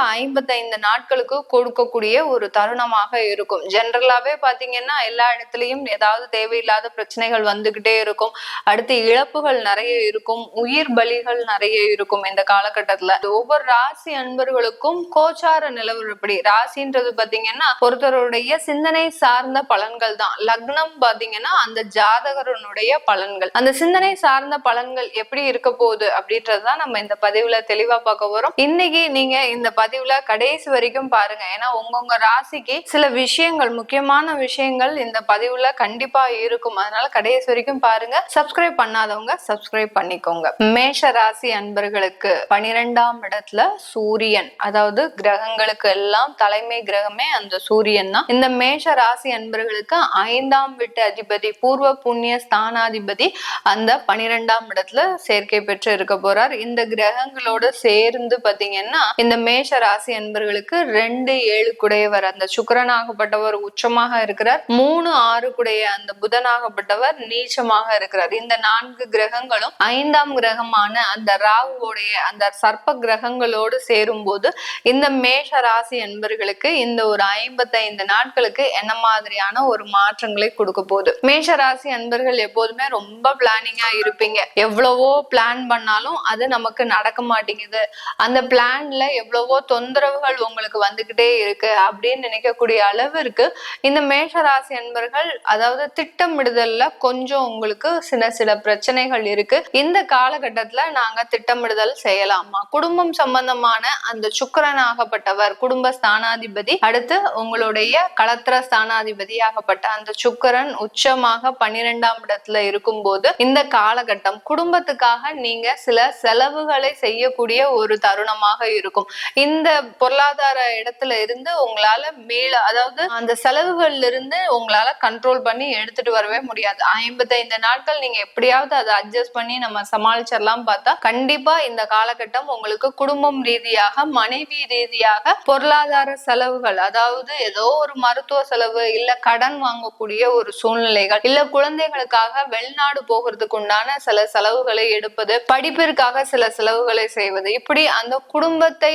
ஐம்பத்தைந்து நாட்களுக்கு கொடுக்கக்கூடிய ஒரு தருணமாக இருக்கும். ஜென்ரலாவே பாத்தீங்கன்னா எல்லா இடத்துலயும் ஏதாவது தேவையில்லாத பிரச்சனைகள் வந்துகிட்டே இருக்கும். அடுத்து இழப்புகள் நிறைய இருக்கும். உயிர் பலிகள் நிறைய இருக்கும் இந்த காலகட்டத்துல. ஒவ்வொரு ராசி அன்பர்களுக்கும் கோச்சார நிலவரப்படி ராசின்றது பாத்தீங்கன்னா ஒருத்தருடைய சிந்தனை சார்ந்த பலன்கள் தான். லக்னம் பாத்தீங்கன்னா அந்த ஜாதகரனுடைய பலன்கள். அந்த சிந்தனை சார்ந்த பலன்கள் எப்படி இருக்க போகுது அப்படின்றதுதான் நம்ம இந்த பதிவுல தெளிவா பார்க்க போறோம். இன்னைக்கு நீங்க இந்த பதிவுல கடைசி வரைக்கும் பாருங்க. ஏன்னா உங்கவுங்க ராசிக்கு சில விஷயங்கள் முக்கியமான விஷயங்கள் இந்த பதிவுல கண்டிப்பா இருக்கும். அதனால கடைசி வரைக்கும் பாருங்க. சப்ஸ்கிரைப் பண்ணாதவங்க சப்ஸ்கிரைப் பண்ணிக்கோங்க. மேஷ ராசி அன்பர்களுக்கு பனிரெண்டாம் இடத்துல சூரியன். அதாவது கிரகங்களுக்கு எல்லாம் தலைமை கிரகமே அந்த சூரியன் தான். இந்த மேஷ ராசி அன்பர்களுக்கு ஐந்தாம் வீட்டு அதிபதி பூர்வ புண்ணிய ஸ்தானாதிபதி அந்த பனிரெண்டாம் இடத்துல சேர்க்கை பெற்று இருக்க போறார். இந்த கிரகங்களோட சேர்ந்து பாத்தீங்கன்னா இந்த மேஷ ராசி அன்பர்களுக்கு ரெண்டு ஏழு குடையவர். அந்த சுக்கரனாகப்பட்டவர் உச்சமாக இருக்கிறார். மூணு ஆறு குடைய அந்த புதனாகப்பட்டவர் நீச்சமாக இருக்கிறார். இந்த நான்கு கிரகங்களும் ஐந்தாம் கிரகமான அந்த ராகுவோடைய அந்த சர்ப்ப கிரகங்களோடு சேரும்போது இந்த மேஷ ராசி அன்பர்களுக்கு இந்த ஒரு ஐம்பத்தைந்து நாட்களுக்கு என்ன மாதிரியான ஒரு மாற்றங்களை கொடுக்க போகுது. மேஷ ராசி அன்பர்கள் எப்போதுமே ரொம்ப பிளானிங்கா இருப்பீங்க. எவ்வளவோ பிளான் பண்ணாலும் அது நமக்கு நடக்க மாட்டேங்குது. அந்த பிளான்ல எவ்வளவோ தொந்தரவுகள் உங்களுக்கு வந்துகிட்டே இருக்கு அப்படின்னு நினைக்கக்கூடிய அளவிற்கு இந்த மேஷராசி அன்பர்கள் அதாவது திட்டமிடுதல்ல கொஞ்சம் உங்களுக்கு சில சில பிரச்சனைகள் இருக்கு. இந்த காலகட்டத்துல நாங்க திட்டமிடுதல் செய்யலாமா? குடும்பம் சம்பந்தமான அந்த சுக்கரனாகப்பட்டவர் குடும்ப ஸ்தானாதிபதி அடுத்து உங்களுடைய களத்திர ஸ்தானாதிபதியாகப்பட்ட அந்த சுக்கரன் உச்சமாக பன்னிரெண்டாம் இடத்துல இருக்கும் போது இந்த காலகட்டம் குடும்பத்துக்காக நீங்க சில செலவுகளை செய்யக்கூடிய ஒரு தருணமாக இருக்கும். இந்த இந்த பொருளாதார இடத்துல இருந்து உங்களால மேல அதாவது அந்த செலவுகள்ல இருந்து உங்களால கண்ட்ரோல் பண்ணி எடுத்துட்டு வரவே முடியாது. ஐம்பத்தைந்து நாட்கள் நீங்க எப்படியாவது அதை அட்ஜஸ்ட் பண்ணி நம்ம சமாளிச்சிடலாம் பார்த்தா கண்டிப்பா இந்த காலகட்டம் உங்களுக்கு குடும்பம் ரீதியாக மனைவி ரீதியாக பொருளாதார செலவுகள் அதாவது ஏதோ ஒரு மருத்துவ செலவு இல்ல கடன் வாங்கக்கூடிய ஒரு சூழ்நிலைகள் இல்ல குழந்தைகளுக்காக வெளிநாடு போகிறதுக்கு உண்டான சில செலவுகளை எடுப்பது படிப்பிற்காக சில செலவுகளை செய்வது இப்படி அந்த குடும்பத்தை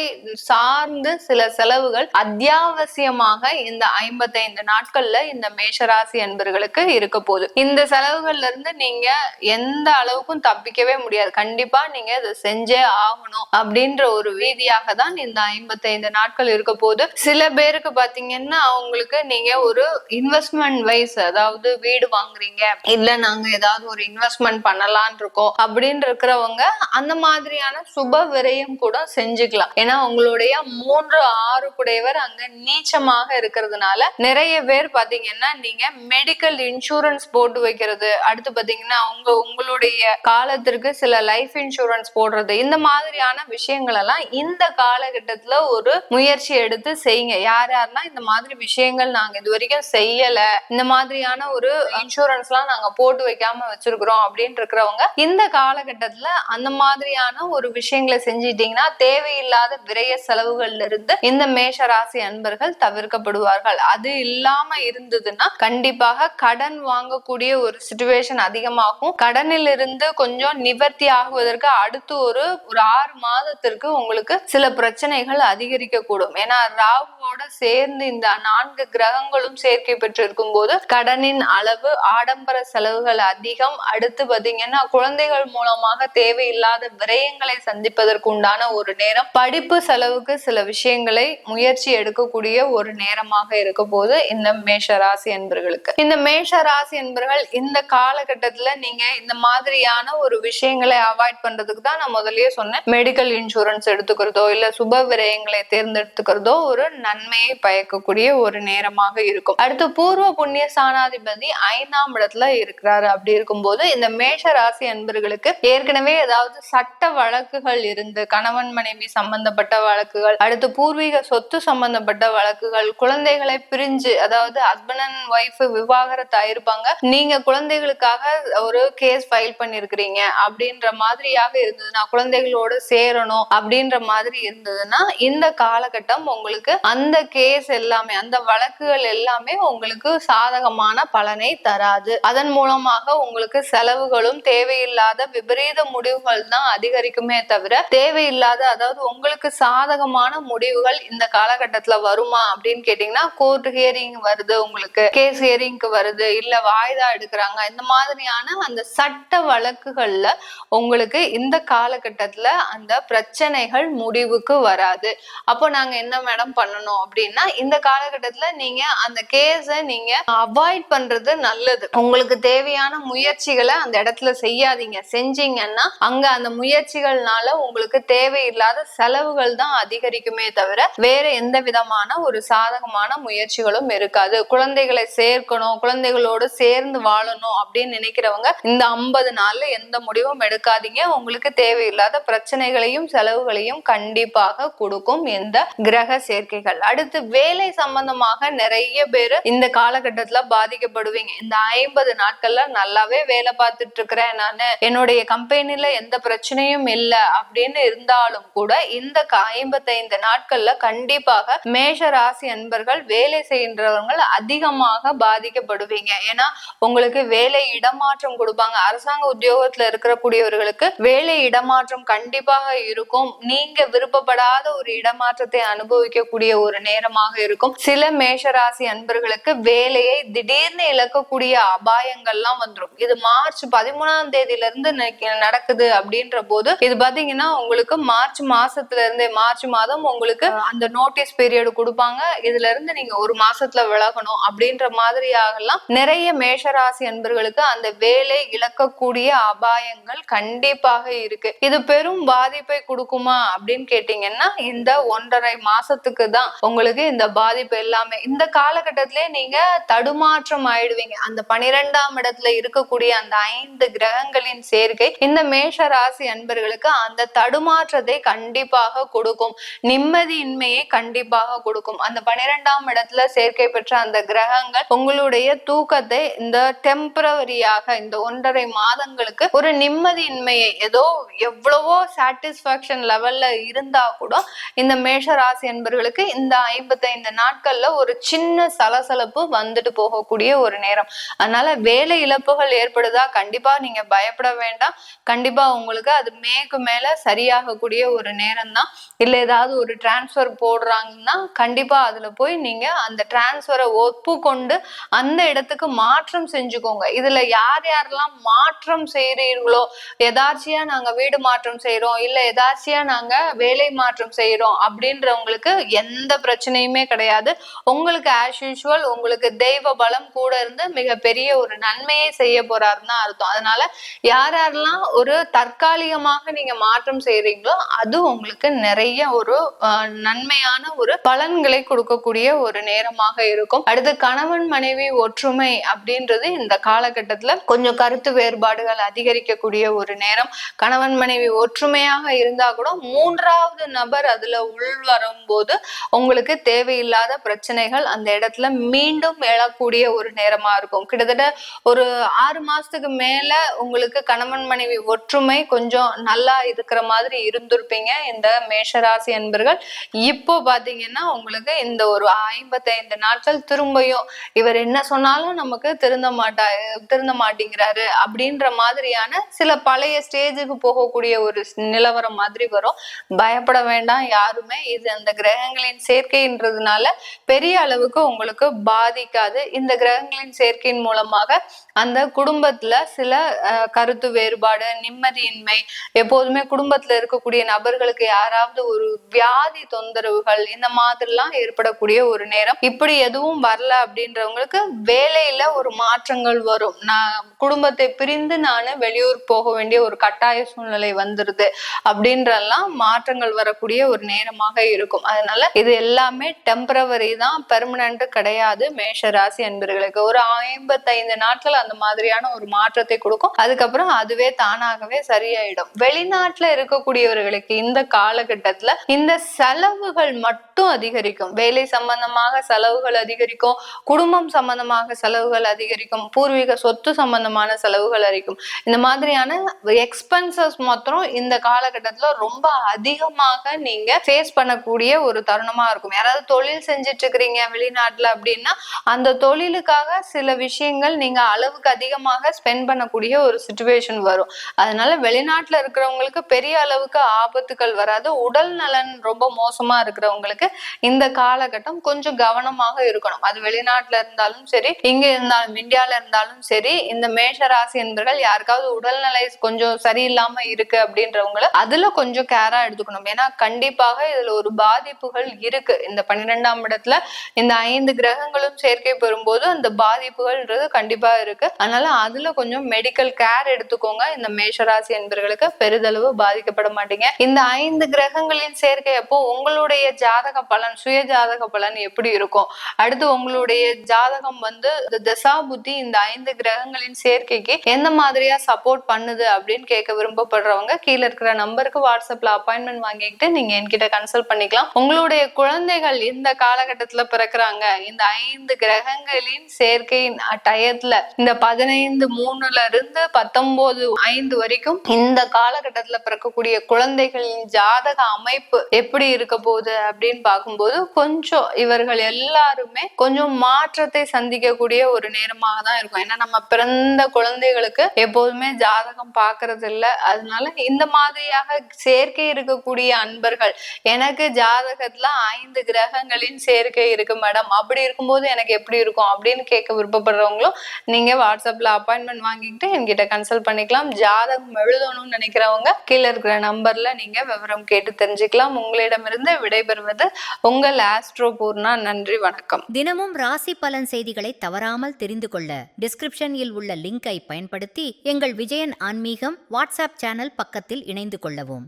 சார்ந்து சில செலவுகள் அத்தியாவசியமாக இந்த ஐம்பத்தைந்து நாட்கள்ல இந்த மேஷராசி என்பர்களுக்கு இருக்க போகுது. இந்த செலவுகள்ல இருந்து நீங்க எந்த அளவுக்கும் தப்பிக்கவே முடியாது. கண்டிப்பா நீங்க இதை செஞ்சே ஆகணும் அப்படின்ற ஒரு வீதியாக தான் இந்த ஐம்பத்தைந்து நாட்கள் இருக்க போது சில பேருக்கு பாத்தீங்கன்னா அவங்களுக்கு நீங்க ஒரு இன்வெஸ்ட்மெண்ட் வைஸ் அதாவது வீடு வாங்குறீங்க இல்ல நாங்க ஏதாவது ஒரு இன்வெஸ்ட்மெண்ட் பண்ணலான் இருக்கோம் அப்படின்னு இருக்கிறவங்க அந்த மாதிரியான சுப விரயம் கூட செஞ்சுக்கலாம். ஏன்னா உடைய மூன்று ஆறு குடையவர் அங்க நீச்சமாக இருக்கிறதுனால நிறைய பேர் பாத்தீங்கன்னா நீங்க மெடிக்கல் இன்சூரன்ஸ் போட்டு வைக்கிறது அடுத்து பாத்தீங்கன்னா உங்க உங்களுடைய காலத்திற்கு சில லைஃப் இன்சூரன்ஸ் போடுறது இந்த மாதிரியான விஷயங்கள் எல்லாம் இந்த காலகட்டத்துல ஒரு முயற்சி எடுத்து செய்யுங்க. யார் யாருன்னா இந்த மாதிரி விஷயங்கள் நாங்க இது வரைக்கும் செய்யல இந்த மாதிரியான ஒரு இன்சூரன்ஸ் எல்லாம் நாங்க போட்டு வைக்காம வச்சிருக்கிறோம் அப்படின்னு இருக்கிறவங்க இந்த காலகட்டத்துல அந்த மாதிரியான ஒரு விஷயங்களை செஞ்சிட்டீங்கன்னா தேவையில்லாத விரய செலவுகள்ல இருந்து இந்த மேஷ ராசி அன்பர்கள் தவிர்க்கப்படுவார்கள். அது இல்லாம இருந்ததுன்னா கண்டிப்பாக கடன் வாங்கக்கூடிய ஒரு சுச்சுவேஷன் அதிகமாகும். கடனில் இருந்து கொஞ்சம் நிவர்த்தி ஆகுவதற்கு அடுத்து ஒரு ஒரு ஆறு மாதத்திற்கு உங்களுக்கு சில பிரச்சனைகள் அதிகரிக்க கூடும் ஏன்னா ராகுவோட சேர்ந்து இந்த நான்கு கிரகங்களும் சேர்க்கை பெற்று இருக்கும் போது கடனின் அளவு ஆடம்பர செலவுகள் அதிகம். அடுத்து பாத்தீங்கன்னா குழந்தைகள் மூலமாக தேவையில்லாத விரயங்களை சந்திப்பதற்கு உண்டான ஒரு நேரம். படிப்பு செலவு அளவுக்கு சில விஷயங்களை முயற்சி எடுக்கக்கூடிய ஒரு நேரமாக இருக்க போது இந்த மேஷ ராசி என்பர்களுக்கு. இந்த மேஷ ராசி என்பர்கள் இந்த காலகட்டத்துல நீங்க இந்த மாதிரியான ஒரு விஷயங்களை அவாய்ட் பண்றதுக்கு தான் நான் முதல்லயே சொன்னேன். மெடிக்கல் இன்சூரன்ஸ் எடுத்துக்கிறதோ இல்ல சுப விரயங்களை தேர்ந்தெடுத்துக்கிறதோ ஒரு நன்மையை பயக்கக்கூடிய ஒரு நேரமாக இருக்கும். அடுத்து பூர்வ புண்ணிய சாணாதிபதி ஐந்தாம் இடத்துல இருக்கிறாரு. அப்படி இருக்கும்போது இந்த மேஷ ராசி அன்பர்களுக்கு ஏற்கனவே ஏதாவது சட்ட வழக்குகள் இருந்து கணவன் மனைவி சம்பந்தப்பட்ட வழக்குகள் அடுத்து பூர்வீக சொத்து சம்பந்தப்பட்ட வழக்குகள் குழந்தைகளை பிரிஞ்சு அதாவது ஹஸ்பண்ட் அண்ட் ஒய்ஃப் விவாகரத்து ஆயிருப்பாங்க நீங்க குழந்தைகளுக்காக ஒரு கேஸ் ஃபைல் பண்ணிருக்கிறீங்க. அப்படின்ற மாதிரியாக இருந்ததுன்னா குழந்தைகளோட சேரணும் அப்படின்ற மாதிரி இருந்ததுன்னா இந்த காலகட்டம் உங்களுக்கு அந்த கேஸ் எல்லாமே அந்த வழக்குகள் எல்லாமே உங்களுக்கு சாதகமான பலனை தராது. அதன் மூலமாக உங்களுக்கு செலவுகளும் தேவையில்லாத விபரீத முடிவுகள் தான் அதிகரிக்குமே தவிர தேவையில்லாத அதாவது உங்களுக்கு சாதகமான முடிவுகள் இந்த காலகட்டத்துல வருமா அப்படின்னு கேட்டீங்கன்னா கோர்ட் ஹியரிங் வருது உங்களுக்கு. கேஸ் ஹியரிங்க்கு வருது. இல்ல வாய்தா எடுக்கிறாங்க. இந்த மாதிரியான அந்த சட்ட வழக்குகள்ல உங்களுக்கு இந்த காலகட்டத்துல அந்த பிரச்சனைகள் முடிவுக்கு வராது. அப்போ நாங்க என்ன மேடம் பண்ணணும் அப்படின்னா இந்த காலகட்டத்துல நீங்க அந்த கேஸை நீங்க அவாய்ட் பண்றது நல்லது. உங்களுக்கு தேவையான முயற்சிகளை அந்த இடத்துல செய்யாதீங்க. செஞ்சீங்கன்னா அங்க அந்த முயற்சிகள்னால உங்களுக்கு தேவையில்லாத செலவுகள் தான் அதிகரிக்குமே தவிர வேற எந்த விதமான ஒரு சாதகமான முயற்சிகளும் இருக்காது. குழந்தைகளை சேர்க்கணும் குழந்தைகளோடு சேர்ந்து வாழணும் அப்படின்னு நினைக்கிறவங்க இந்த ஐம்பது நாள்ல எந்த முடிவும் எடுக்காதீங்க. உங்களுக்கு தேவையில்லாத பிரச்சனைகளையும் செலவுகளையும் கண்டிப்பாக கொடுக்கும் இந்த கிரக சேர்க்கைகள். அடுத்து வேலை சம்பந்தமாக நிறைய பேர் இந்த காலகட்டத்துல பாதிக்கப்படுவீங்க. இந்த ஐம்பது நாட்கள்ல நல்லாவே வேலை பார்த்துட்டு இருக்கிறேன் நானு. என்னுடைய கம்பெனில எந்த பிரச்சனையும் இல்லை அப்படின்னு இருந்தாலும் கூட இந்த காயம் ஐம்பத்தைந்து நாட்கள்ல கண்டிப்பாக மேஷ ராசி அன்பர்கள் வேலை செய்கின்றவர்கள் அதிகமாக பாதிக்கப்படுவீங்க. ஏன்னா உங்களுக்கு வேலை இடமாற்றம் கொடுப்பாங்க. அரசாங்க உத்தியோகத்துல இருக்கக்கூடியவர்களுக்கு வேலை இடமாற்றம் கண்டிப்பாக இருக்கும். நீங்க விருப்பப்படாத ஒரு இடமாற்றத்தை அனுபவிக்கக்கூடிய ஒரு நேரமாக இருக்கும். சில மேஷராசி அன்பர்களுக்கு வேலையை திடீர்னு இழக்கக்கூடிய அபாயங்கள்லாம் வந்துடும் இது மார்ச் பதிமூணாம் தேதியில இருந்து நடக்குது அப்படின்ற போது இது பாத்தீங்கன்னா உங்களுக்கு மார்ச் மாசத்துல இருந்து மார்ச் மாதம் உங்களுக்கு அந்த நோட்டீஸ் பீரியட் கொடுப்பாங்க. இதுல இருந்து நீங்க ஒரு மாசத்துல விலகணும் அப்படின்ற மாதிரியாகலாம் நிறைய மேஷராசி அன்பர்களுக்கு அந்த வேலை இழக்கக்கூடிய அபாயங்கள் கண்டிப்பாக இருக்கு. இது பெரும் பாதிப்பை கொடுக்குமா அப்படின்னு கேட்டீங்கன்னா இந்த ஒன்றரை மாசத்துக்கு தான் உங்களுக்கு இந்த பாதிப்பு எல்லாமே. இந்த காலகட்டத்திலே நீங்க தடுமாற்றம் ஆயிடுவீங்க. அந்த பனிரெண்டாம் இடத்துல இருக்கக்கூடிய அந்த ஐந்து கிரகங்களின் சேர்க்கை இந்த மேஷ ராசி அன்பர்களுக்கு அந்த தடுமாற்றத்தை கண்டிப்பாக கொடுக்கும். நிம்மதியின்மையை கண்டிப்பாக கொடுக்கும். அந்த பனிரெண்டாம் இடத்துல சேர்க்கை பெற்ற அந்த கிரகங்கள் உங்களுடைய தூக்கத்தை இந்த டெம்பரவரியாக இந்த ஒன்றரை மாதங்களுக்கு ஒரு நிம்மதியின்மையை ஏதோ எவ்வளவோ சாட்டிஸ்பாக்சன் லெவல்ல இருந்தா கூட இந்த மேஷ ராசி என்பர்களுக்கு இந்த ஐம்பத்தைந்து நாட்கள்ல ஒரு சின்ன சலசலப்பு வந்துட்டு போகக்கூடிய ஒரு நேரம். அதனால வேலை இழப்புகள் ஏற்படுதா கண்டிப்பா நீங்க பயப்பட வேண்டாம். கண்டிப்பா உங்களுக்கு அது மேக்கு மேல சரியாகக்கூடிய ஒரு நேரம் தான் இல்ல ஏதாவது ஒரு டிரான்ஸ்ஃபர் போடுறாங்கன்னா கண்டிப்பாக அதில் போய் நீங்கள் அந்த டிரான்ஸ்ஃபரை ஒப்புக்கொண்டு அந்த இடத்துக்கு மாற்றம் செஞ்சுக்கோங்க. இதில் யார் யாரெல்லாம் மாற்றம் செய்கிறீர்களோ எதாச்சியாக நாங்கள் வீடு மாற்றம் செய்கிறோம் இல்லை எதாச்சியாக நாங்கள் வேலை மாற்றம் செய்கிறோம் அப்படின்றவங்களுக்கு எந்த பிரச்சனையுமே கிடையாது. உங்களுக்கு ஆஸ் யூஷுவல் உங்களுக்கு தெய்வ பலம் கூட இருந்து மிகப்பெரிய ஒரு நன்மையை செய்ய போறாருன்னு தான் அர்த்தம். அதனால யார் யாரெல்லாம் ஒரு தற்காலிகமாக நீங்கள் மாற்றம் செய்கிறீங்களோ அது உங்களுக்கு நிறைய ஒரு நன்மையான ஒரு பலன்களை கொடுக்கக்கூடிய ஒரு நேரமாக இருக்கும். அடுத்து கணவன் மனைவி ஒற்றுமை அப்படின்றது இந்த காலகட்டத்துல கொஞ்சம் கருத்து வேறுபாடுகள் அதிகரிக்கக்கூடிய ஒரு நேரம். கணவன் மனைவி ஒற்றுமையாக இருந்தா கூட மூன்றாவது நபர் அதுல உள் வரும்போது உங்களுக்கு தேவையில்லாத பிரச்சனைகள் அந்த இடத்துல மீண்டும் எழக்கூடிய ஒரு நேரமா இருக்கும். கிட்டத்தட்ட ஒரு ஆறு மாசத்துக்கு மேல உங்களுக்கு கணவன் மனைவி ஒற்றுமை கொஞ்சம் நல்லா இருக்கிற மாதிரி இருந்திருப்பீங்க. இந்த ராசி அன்பர்கள் இப்போ பாத்தீங்கன்னா உங்களுக்கு இந்த ஒரு ஐம்பத்தைந்து நாட்கள் திரும்பியும் இவர் என்ன சொன்னாலும் நமக்கு திருந்த மாட்டா திருந்த மாட்டேங்கிறாரு அப்படின்ற மாதிரியான சில பழைய ஸ்டேஜுக்கு போகக்கூடிய ஒரு நிலவரம் மாதிரி வரும். பயப்பட வேண்டாம் யாருமே இது அந்த கிரகங்களின் சேர்க்கைன்றதுனால பெரிய அளவுக்கு உங்களுக்கு பாதிக்காது. இந்த கிரகங்களின் சேர்க்கையின் மூலமாக அந்த குடும்பத்துல சில கருத்து வேறுபாடு நிம்மதியின்மை எப்போதுமே குடும்பத்துல இருக்கக்கூடிய நபர்களுக்கு யாராவது ஒரு ஒரு வியாதி தொந்தரவுகள் இந்த மாதிரிலாம் ஏற்படக்கூடிய ஒரு நேரம். இப்படி எதுவும் வரல அப்படின்றவங்களுக்கு வேலையில ஒரு மாற்றங்கள் வரும். நான் குடும்பத்தை பிரிந்து நான் வெளியூர் போக வேண்டிய ஒரு கட்டாய சூழ்நிலை வந்துருது அப்படின்றலாம் மாற்றங்கள் வரக்கூடிய ஒரு நேரமாக இருக்கும். அதனால இது எல்லாமே டெம்பரவரி தான் பெர்மனன்ட் கிடையாது. மேஷ ராசி அன்பர்களுக்கு ஒரு ஐம்பத்தைந்து நாட்கள் அந்த மாதிரியான ஒரு மாற்றத்தை கொடுக்கும். அதுக்கப்புறம் அதுவே தானாகவே சரியாயிடும். வெளிநாட்டுல இருக்கக்கூடியவர்களுக்கு இந்த காலகட்டத்துல இந்த செலவுகள் மட்டும் அதிகரிக்கும். வேலை சம்பந்தமாக செலவுகள் அதிகரிக்கும் குடும்பம் சம்பந்தமாக செலவுகள் அதிகரிக்கும் பூர்வீக சொத்து சம்பந்தமான செலவுகள் அதிகரிக்கும். இந்த மாதிரியான எக்ஸ்பென்சஸ் மாத்திரம் இந்த காலகட்டத்துல ரொம்ப அதிகமாக நீங்க ஃபேஸ் பண்ணக்கூடிய ஒரு தருணமா இருக்கும். யாராவது தொழில் செஞ்சுட்டு இருக்கிறீங்க வெளிநாட்டுல அப்படின்னா அந்த தொழிலுக்காக சில விஷயங்கள் நீங்க அளவுக்கு அதிகமாக ஸ்பெண்ட் பண்ணக்கூடிய ஒரு சுச்சுவேஷன் வரும். அதனால வெளிநாட்டுல இருக்கிறவங்களுக்கு பெரிய அளவுக்கு ஆபத்துகள் வராது. உடல் நலன் ரொம்ப மோசமா இருக்கிறவங்களுக்கு இந்த காலகட்டம் கொஞ்சம் கவனமாக இருக்கணும். அது வெளிநாட்டுல இருந்தாலும் சரி இங்க இருந்தாலும் இந்தியால இருந்தாலும் சரி இந்த மேஷ ராசி என்பர்கள் யாருக்காவது உடல்நிலை கொஞ்சம் சரியில்லாம இருக்கு அப்படின்றவங்கள அதுல கொஞ்சம் கேரா எடுத்துக்கணும். ஏன்னா கண்டிப்பாக இதுல ஒரு பாதிப்புகள் இருக்கு. இந்த பன்னிரெண்டாம் இடத்துல இந்த ஐந்து கிரகங்களும் சேர்க்கை பெறும்போது அந்த பாதிப்புகள்ன்றது கண்டிப்பா இருக்கு. அதனால அதுல கொஞ்சம் மெடிக்கல் கேர் எடுத்துக்கோங்க. இந்த மேஷராசி என்பர்களுக்கு பெரிதளவு பாதிக்கப்பட மாட்டீங்க. இந்த ஐந்து கிரகங்களின் சேர்க்கை அப்போ உங்களுடைய ஜாதக பலன் சுய ஜாதக பலன் எப்படி இருக்கும்? அடுத்து உங்களுடைய ஜாதகம் வந்து தசா புத்தி இந்த ஐந்து கிரகங்களின் சேர்க்கைக்கு எந்த மாதிரியா சப்போர்ட் பண்ணுது அப்படின்னு கேட்க விரும்பப்படுறவங்க கீழே இருக்கிற நம்பருக்கு வாட்ஸ்அப்ல அப்பாயின்மெண்ட் வாங்கிக்கிட்டு நீங்க என்கிட்ட கன்சல்ட் பண்ணிக்கலாம். உங்களுடைய குழந்தைகள் இந்த காலகட்டத்துல பிறக்குறாங்க. இந்த ஐந்து கிரகங்களின் சேர்க்கையின் டயத்துல இந்த பதினைந்து மூணுல இருந்து பத்தொன்பது ஐந்து வரைக்கும் இந்த காலகட்டத்துல பிறக்கக்கூடிய குழந்தைகளின் ஜாதக அமைப்பு எப்படி இருக்க போகுது அப்படின்னு பார்க்கும்போது கொஞ்சம் இவர்கள் எல்லாருமே கொஞ்சம் மாற்றத்தை சந்திக்கக்கூடிய ஒரு நேரமாக தான் இருக்கும். ஏன்னா நம்ம பிறந்த குழந்தைகளுக்கு எப்போதுமே ஜாதகம் பார்க்கறது இல்ல அதனால இந்த மாதிரியாக சேர்க்கை இருக்கக்கூடிய அன்பர்கள் எனக்கு ஜாதகத்துல ஐந்து கிரகங்களின் சேர்க்கை இருக்கு மேடம் அப்படி இருக்கும்போது எனக்கு எப்படி இருக்கும் அப்படின்னு கேட்க விருப்பப்படுறவங்களும் நீங்க வாட்ஸ்அப்ல அப்பாயின்மெண்ட் வாங்கிக்கிட்டு என்கிட்ட கன்சல்ட் பண்ணிக்கலாம். ஜாதகம் எழுதணும்னு நினைக்கிறவங்க கீழே இருக்கிற நம்பர்ல நீங்க விவரம் கேட்டு தெரிஞ்சுக்கலாம் உங்களிடமிருந்து விடைபெறுவது உங்கள் ஆஸ்ட்ரோ பூர்ணா. நன்றி வணக்கம். தினமும் ராசி பலன் செய்திகளை தவறாமல் தெரிந்து கொள்ள டிஸ்கிரிப்ஷனில் உள்ள லிங்கை பயன்படுத்தி எங்கள் விஜயன் ஆன்மீகம் வாட்ஸ்அப் சேனல் பக்கத்தில் இணைந்து கொள்ளவும்.